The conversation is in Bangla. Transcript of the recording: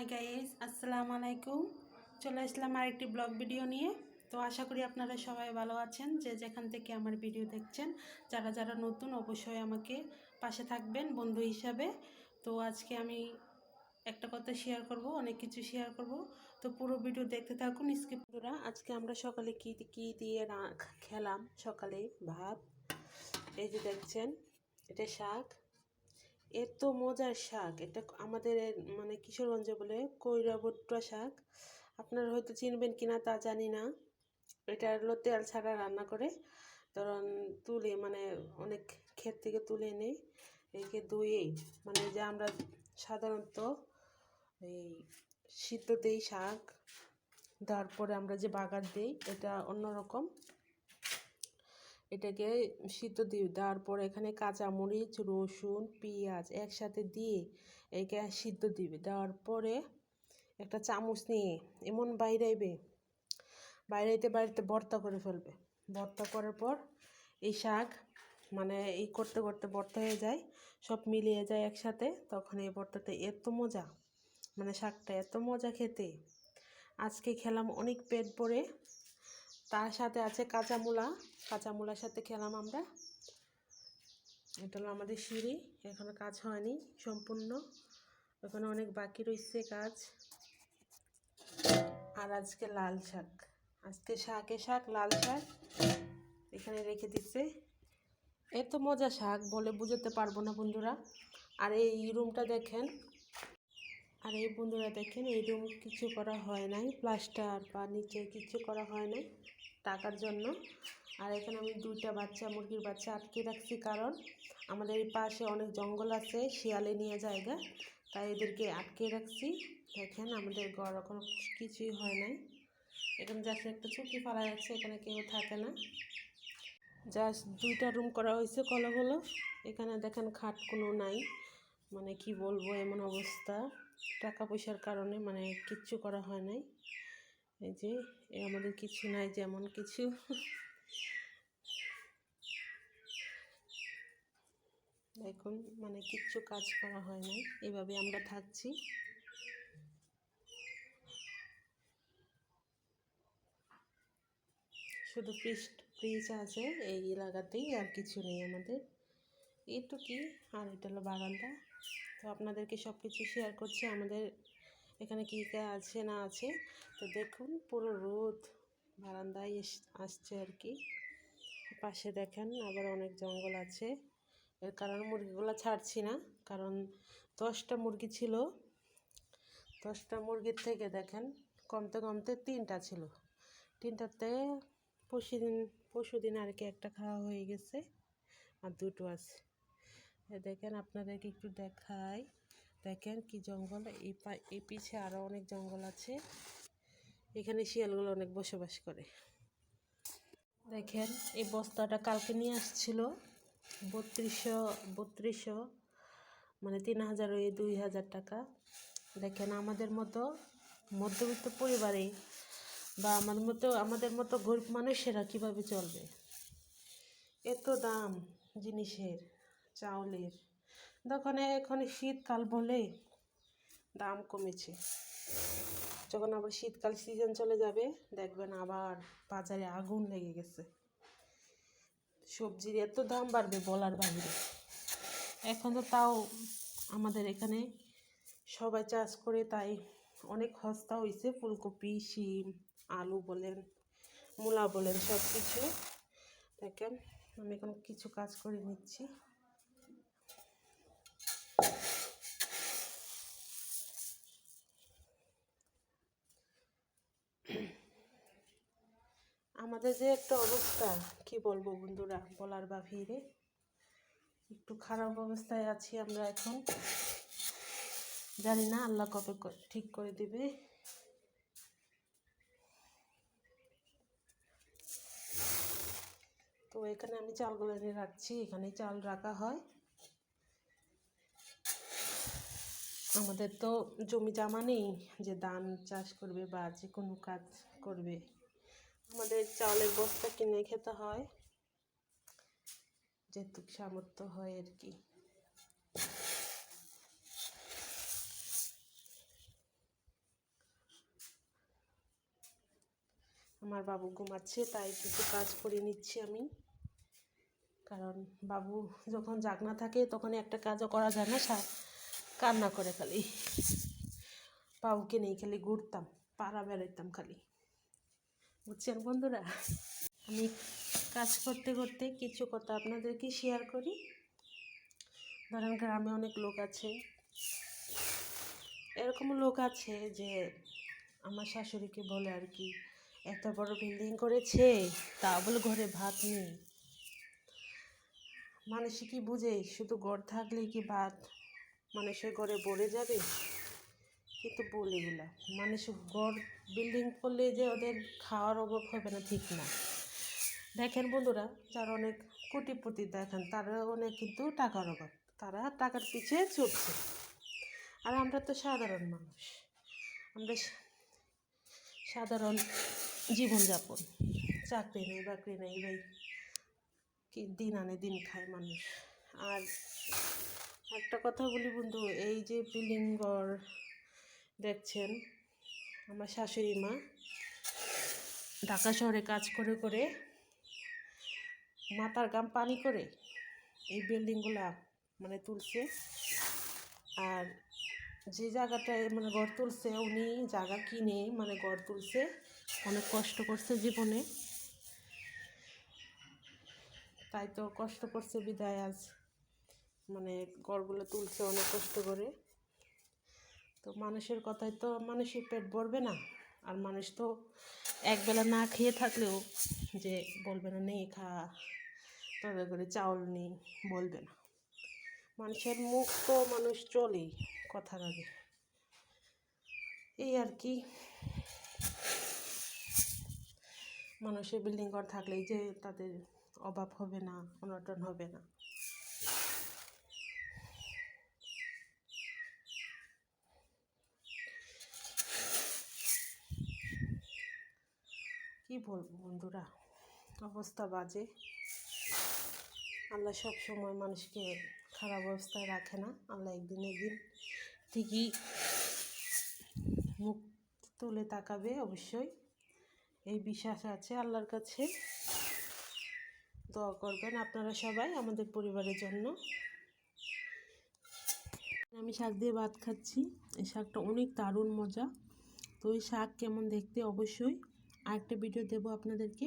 হাই গাইস আসসালামু আলাইকুম। চলে আসলাম আরেকটি ব্লগ ভিডিও নিয়ে। তো আশা করি আপনারা সবাই ভালো আছেন। যে যেখান থেকে আমার ভিডিও দেখছেন, যারা যারা নতুন অবশ্যই আমাকে পাশে থাকবেন, বন্ধু হিসাবে। তো আজকে আমি একটা কথা শেয়ার করব, অনেক কিছু শেয়ার করব। তো পুরো ভিডিও দেখতে থাকুন স্কিপ বন্ধুরা আজকে আমরা সকালে কি কি দিয়ে খেলাম? সকালে ভাত, এই যে দেখছেন, এটা শাক। এত মজার শাক। এটা আমাদের মানে কিশোরগঞ্জে বলে কৈরা ভুট্টা শাক। আপনারা হয়তো চিনবেন কিনা তা জানি না। এটা হলো তেল ছাড়া রান্না করে। ধরুন তুলে মানে অনেক ক্ষেত থেকে তুলে এনে একে ধুয়ে মানে যে আমরা সাধারণত এই সিদ্ধ দিই শাক, তারপরে আমরা যে বাগার দিই, এটা অন্যরকম। এটাকে সিদ্ধ দিই দেওয়ার পর এখানে কাঁচামরিচ, রসুন, পেঁয়াজ একসাথে দিয়ে একে সিদ্ধ দিবে। দেওয়ার পরে একটা চামচ নিয়ে এমন বাইরাইবে, বাইরাইতে বাইরেতে ভর্তা করে ফেলবে। ভর্তা করার পর এই শাক মানে এই করতে করতে ভর্তা হয়ে যায়, সব মিলিয়ে যায় একসাথে। তখন এই ভর্তাতে এত মজা মানে শাকটা এত মজা খেতে। আজকে খেলাম অনেক পেট ভরে। তার সাথে আছে কাঁচা মূলা কাঁচা মূলার সাথে খেলাম আমরা। এটা হলো আমাদের সিঁড়ি। এখনও কাজ হয়নি সম্পূর্ণ। এখনও অনেক বাকি রয়েছে কাজ। আর আজকে লাল শাক। আজকে শাকে শাক, লাল শাক এখানে রেখে দিচ্ছে। এত মজা শাক, বলে বুঝাতে পারব না বন্ধুরা। আর এই রুমটা দেখেন। আর এই বন্ধুরা দেখেন, এই রুম কিছু করা হয় নাই। প্লাস্টার বা নিচে কিছু করা হয় নাই। টাকার জন্য। আর এখানে আমি দুইটা বাচ্চা, মুরগির বাচ্চা আটকে রাখছি কারণ আমাদের পাশে অনেক জঙ্গল আছে, শিয়ালে নিয়ে জায়গা। তাই এদেরকে আটকে রাখছি। দেখেন, আমাদের ঘর এখন কিছুই হয় নাই। এখানে জাস্ট একটা চুকি ফালা যাচ্ছে এখানে কেউ থাকে না। জাস্ট দুইটা রুম করা হয়েছে কলাগুলো এখানে দেখেন খাট কোনো নাই। মানে কি বলব, এমন অবস্থা। টাকা পয়সার কারণে মানে কিচ্ছু করা হয় নাই। এই যে আমাদের কিছু নাই, যেমন কিছু। এখন মানে কিচ্ছু কাজ করা হয় না এভাবে আমরা থাকছি। শুধু ফ্রিজ ফ্রিজ আছে এই এলাকাতেই, আর কিছু নেই আমাদের। এইটুকি আর এটা হলো বাগানটা তো আপনাদেরকে সব কিছু শেয়ার করছি, আমাদের এখানে কী কে আছে না আছে, তো দেখুন পুরো রোদ বারান্দায় আসছে আর কি। পাশে দেখেন আবার অনেক জঙ্গল আছে। এর কারণ মুরগিগুলো ছাড়ছি না, কারণ দশটা মুরগি ছিল। দশটা মুরগির থেকে দেখেন কমতে কমতে তিনটা ছিল। তিনটাতে পরশু দিন আর কি একটা খাওয়া হয়ে গেছে, আর দুটো আছে। দেখেন আপনাদেরকে একটু দেখাই। দেখেন কি জঙ্গল, এই পা, এই পিছে আরও অনেক জঙ্গল আছে। এখানে শিয়ালগুলো অনেক বসবাস করে। দেখেন, এই বস্তাটা কালকে নিয়ে আসছিল। বত্রিশশো বত্রিশশো মানে তিন হাজার ওই দুই হাজার টাকা। দেখেন, আমাদের মতো মধ্যবিত্ত পরিবারে বা আমাদের মতো আমাদের মতো গরিব মানুষেরা কীভাবে চলবে? এত দাম জিনিসের, চাউলের। দোকানে এখন শীতকাল বলে দাম কমেছে। যখন আবার শীতকাল সিজন চলে যাবে, দেখবেন আবার বাজারে আগুন লেগে গেছে। সবজির এত দাম বাড়বে বলার বাইরে। এখন তো তাও আমাদের এখানে সবাই চাষ করে, তাই অনেক সস্তা হয়েছে। ফুলকপি, শিম, আলু বলেন, মূলা বলেন সব কিছু দেখেন, আমি এখন কিছু কাজ করে নিচ্ছি। আমাদের যে একটা অবস্থা, কি বলব বন্ধুরা, বলার বাহিরে। একটু খারাপ অবস্থায় আছি আমরা এখন। জানি না আল্লাহ কবে ঠিক করে দিবে। তো এখানে আমি চালগুলো এনে রাখছি এখানে চাল রাখা হয়। আমাদের তো জমি জামা নেই, যে ধান চাষ করবে বা যে কোনো কাজ করবে। আমাদের চাউলের বস্তা কিনে খেতে হয়। যেহেতু সামর্থ্য হয় আর কি। আমার বাবু ঘুমাচ্ছে, তাই কিছু কাজ করে নিচ্ছি আমি। কারণ বাবু যখন জাগনা থাকে তখন একটা কাজও করা যায় না কান্না করে খালি। বাবুকে নিয়ে খালি ঘুরতাম, পাড়া বেড়াইতাম খালি। বুঝছেন বন্ধুরা? আমি কাজ করতে করতে কিছু কথা আপনাদেরকে শেয়ার করি। ধরেন গ্রামে অনেক লোক আছে। এরকম লোক আছে যে আমার শাশুড়িকে বলে আর কি, এত বড় বিল্ডিং করেছে তা বলে ঘরে ভাত নেই। মানুষ কি বুঝে? শুধু ঘর থাকলেই কি ভাত মানুষের ঘরে ভরে যাবে? কিন্তু বলে এগুলা মানুষ ঘর বিল্ডিং করলে যে ওদের খাওয়ার অভাব হবে না, ঠিক না। দেখেন বন্ধুরা, যারা অনেক কোটিপতি দেখেন তারা অনেক কিন্তু টাকার অভাব। তারা টাকার পিছে ছুটছে আর আমরা তো সাধারণ মানুষ। আমরা সাধারণ জীবনযাপন। চাকরি নেই, বাকরি নেই, ভাই। কি দিন আনে, দিন খায় মানুষ। আর একটা কথা বলি বন্ধু, এই যে বিল্ডিং ঘর দেখছেন, আমার শাশুড়ি মা ঢাকা শহরে কাজ করে করে মাথার গাম পানি করে এই বিল্ডিংগুলা মানে তুলছে। আর যে জায়গাটায় মানে গড় তুলছে, উনি জায়গা কিনে মানে গড় তুলছে, অনেক কষ্ট করছে জীবনে। তাই তো কষ্ট করছে বিদায় আজ। মানে গড়গুলো তুলছে অনেক কষ্ট করে। তো মানুষের কথায় তো মানুষের পেট ভরবে না। আর মানুষ তো একবেলা না খেয়ে থাকলেও যে বলবে না, নেই খা, তবে করে চাউল নেই, বলবে না। মানুষের মুখ তো মানুষ চলেই কথার আগে। এই আর কি। মানুষের বিল্ডিং ঘর থাকলেই যে তাদের অভাব হবে না অনটন হবে না। বলব বন্ধুরা? অবস্থা বাজে। আল্লাহ সব সময় মানুষকে খারাপ অবস্থায় রাখে না। আল্লাহ একদিন একদিন ঠিকই মুখ তুলে তাকাবে অবশ্যই। এই বিশ্বাস আছে আল্লাহর কাছে। দোয়া করবেন আপনারা সবাই আমাদের পরিবারের জন্য। আমি শাক দিয়ে ভাত খাচ্ছি। এই শাকটা অনেক দারুণ মজা। তো এই শাক কেমন দেখতে অবশ্যই আরেকটা ভিডিও দেবো আপনাদেরকে।